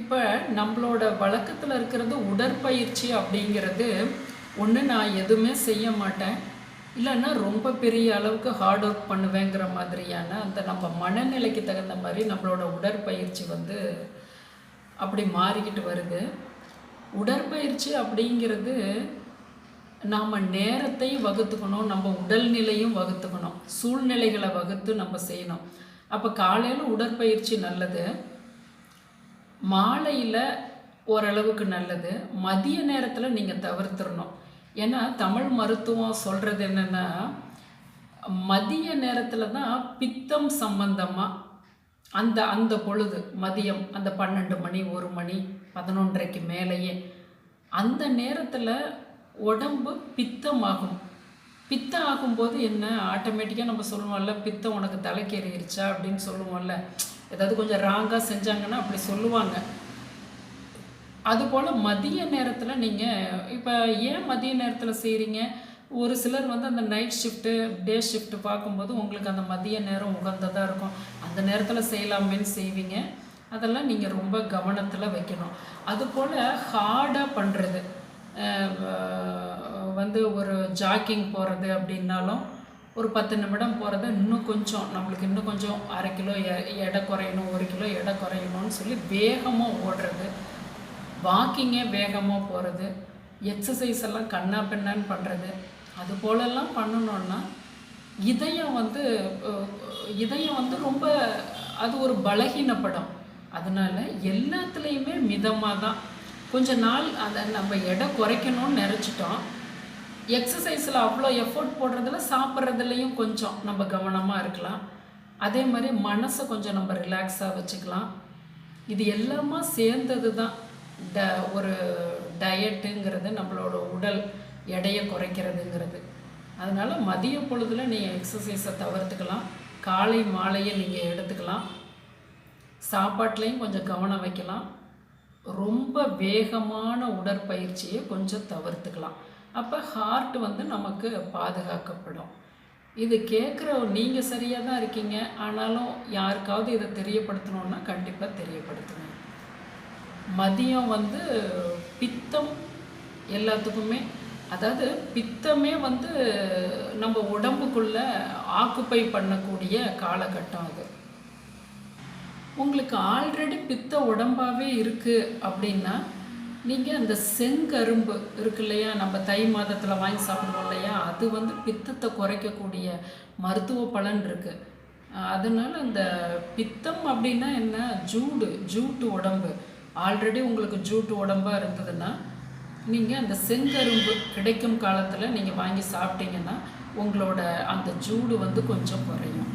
இப்போ நம்மளோட வழக்கத்தில் இருக்கிறது உடற்பயிற்சி அப்படிங்கிறது ஒன்று நான் எதுவுமே செய்ய மாட்டேன். இல்லைன்னா ரொம்ப பெரிய அளவுக்கு ஹார்ட் ஒர்க் பண்ணுவேங்கிற மாதிரியான அந்த நம்ம மனநிலைக்கு தகுந்த மாதிரி நம்மளோட உடற்பயிற்சி வந்து அப்படி மாறிக்கிட்டு வருது. உடற்பயிற்சி அப்படிங்கிறது நாம் நேரத்தை வகுத்துக்கணும் நம்ம உடல்நிலையும் வகுத்துக்கணும் சூழ்நிலைகளை வகுத்து நம்ம செய்யணும். அப்போ காலையில் உடற்பயிற்சி நல்லது. மாலையில் ஓரளவுக்கு நல்லது. மதிய நேரத்தில் நீங்கள் தவிர்த்துடணும் ஏன்னா தமிழ் மருத்துவம் சொல்கிறது என்னென்னா மதிய நேரத்தில் தான் பித்தம் சம்பந்தமாக அந்த அந்த பொழுது மதியம் அந்த பன்னெண்டு மணி ஒரு மணி பதினொன்றரைக்கு மேலேயே அந்த நேரத்தில் உடம்பு பித்தமாகும். பித்தம் ஆகும்போது என்ன ஆட்டோமேட்டிக்காக நம்ம சொல்லுவோம்ல பித்தம் உனக்கு தலைக்கு ஏறிடுச்சா அப்படின்னு சொல்லுவோம்ல. ஏதாவது கொஞ்சம் ராங்காக செஞ்சாங்கன்னா அப்படி சொல்லுவாங்க. அதுபோல் மதிய நேரத்தில் நீங்கள் இப்போ ஏன் மதிய நேரத்தில் செய்கிறீங்க ஒரு சிலர் வந்து அந்த நைட் ஷிஃப்ட்டு டே ஷிஃப்ட்டு பார்க்கும்போது உங்களுக்கு அந்த மதிய நேரம் உகந்ததாக இருக்கும். அந்த நேரத்தில் செய்யலாமேன்னு செய்வீங்க. அதெல்லாம் நீங்கள் ரொம்ப கவனத்தில் வைக்கணும். அதுபோல் ஹார்டாக பண்ணுறது வந்து ஒரு ஜாக்கிங் போகிறது அப்படின்னாலும் ஒரு பத்து நிமிடம் போகிறது இன்னும் கொஞ்சம் நம்மளுக்கு இன்னும் கொஞ்சம் அரை கிலோ எ- எடை குறையணும் ஒரு கிலோ எடை குறையணும்னு சொல்லி வேகமாக ஓடுறது. வாக்கிங்கே வேகமாக போகிறது எக்ஸசைஸ் எல்லாம் கண்ணா பின்னான்னு பண்ணுறது அது போலெல்லாம் பண்ணணுன்னா இதயம் வந்து இதயம் வந்து ரொம்ப அது ஒரு பலகீனப்படும் அதனால எல்லாத்துலேயுமே மிதமாக தான் கொஞ்ச நாள் அதை நம்ம எடை குறைக்கணும்னு நினச்சிட்டோம். எக்ஸசைஸில் அவ்வளோ எஃபோர்ட் போடுறதுல சாப்பிட்றதுலையும் கொஞ்சம் நம்ம கவனமாக இருக்கலாம். அதே மாதிரி மனசை கொஞ்சம் நம்ம ரிலாக்ஸாக வச்சுக்கலாம். இது எல்லாமே சேர்ந்தது தான் ட ஒரு டயட்டுங்கிறது நம்மளோட உடல் எடையை குறைக்கிறதுங்கிறது. அதனால் மதிய பொழுதில் நீங்கள் எக்ஸசைஸை தவிர்த்துக்கலாம். காலை மாலையை நீங்கள் எடுத்துக்கலாம். சாப்பாட்லேயும் கொஞ்சம் கவனம் வைக்கலாம். ரொம்ப வேகமான உடற்பயிற்சியை கொஞ்சம் தவிர்த்துக்கலாம். அப்போ ஹார்ட் வந்து நமக்கு பாதுகாக்கப்படும். இது கேட்குற நீங்கள் சரியாக தான் இருக்கீங்க. ஆனாலும் யாருக்காவது இதை தெரியப்படுத்தணுன்னா கண்டிப்பாக தெரியப்படுத்தணும். மதியம் வந்து பித்தம் எல்லாத்துக்குமே அதாவது பித்தமே வந்து நம்ம உடம்புக்குள்ள ஆக்குப்பை பண்ணக்கூடிய காலகட்டம் அது. உங்களுக்கு ஆல்ரெடி பித்த உடம்பாகவே இருக்குது அப்படின்னா நீங்கள் அந்த செங்கரும்பு இருக்கு இல்லையா? நம்ம தை மாதத்தில் வாங்கி சாப்பிடுவோம் இல்லையா? அது வந்து பித்தத்தை குறைக்கக்கூடிய மருத்துவ பலன் இருக்குது அதனால் அந்த பித்தம் அப்படின்னா என்ன? ஜூடு ஜூட்டு உடம்பு. ஆல்ரெடி உங்களுக்கு ஜூட்டு உடம்பாக இருந்ததுன்னா நீங்கள் அந்த செங்கரும்பு கிடைக்கும் காலத்தில் நீங்கள் வாங்கி சாப்பிட்டீங்கன்னா உங்களோட அந்த ஜூடு வந்து கொஞ்சம் குறையும்.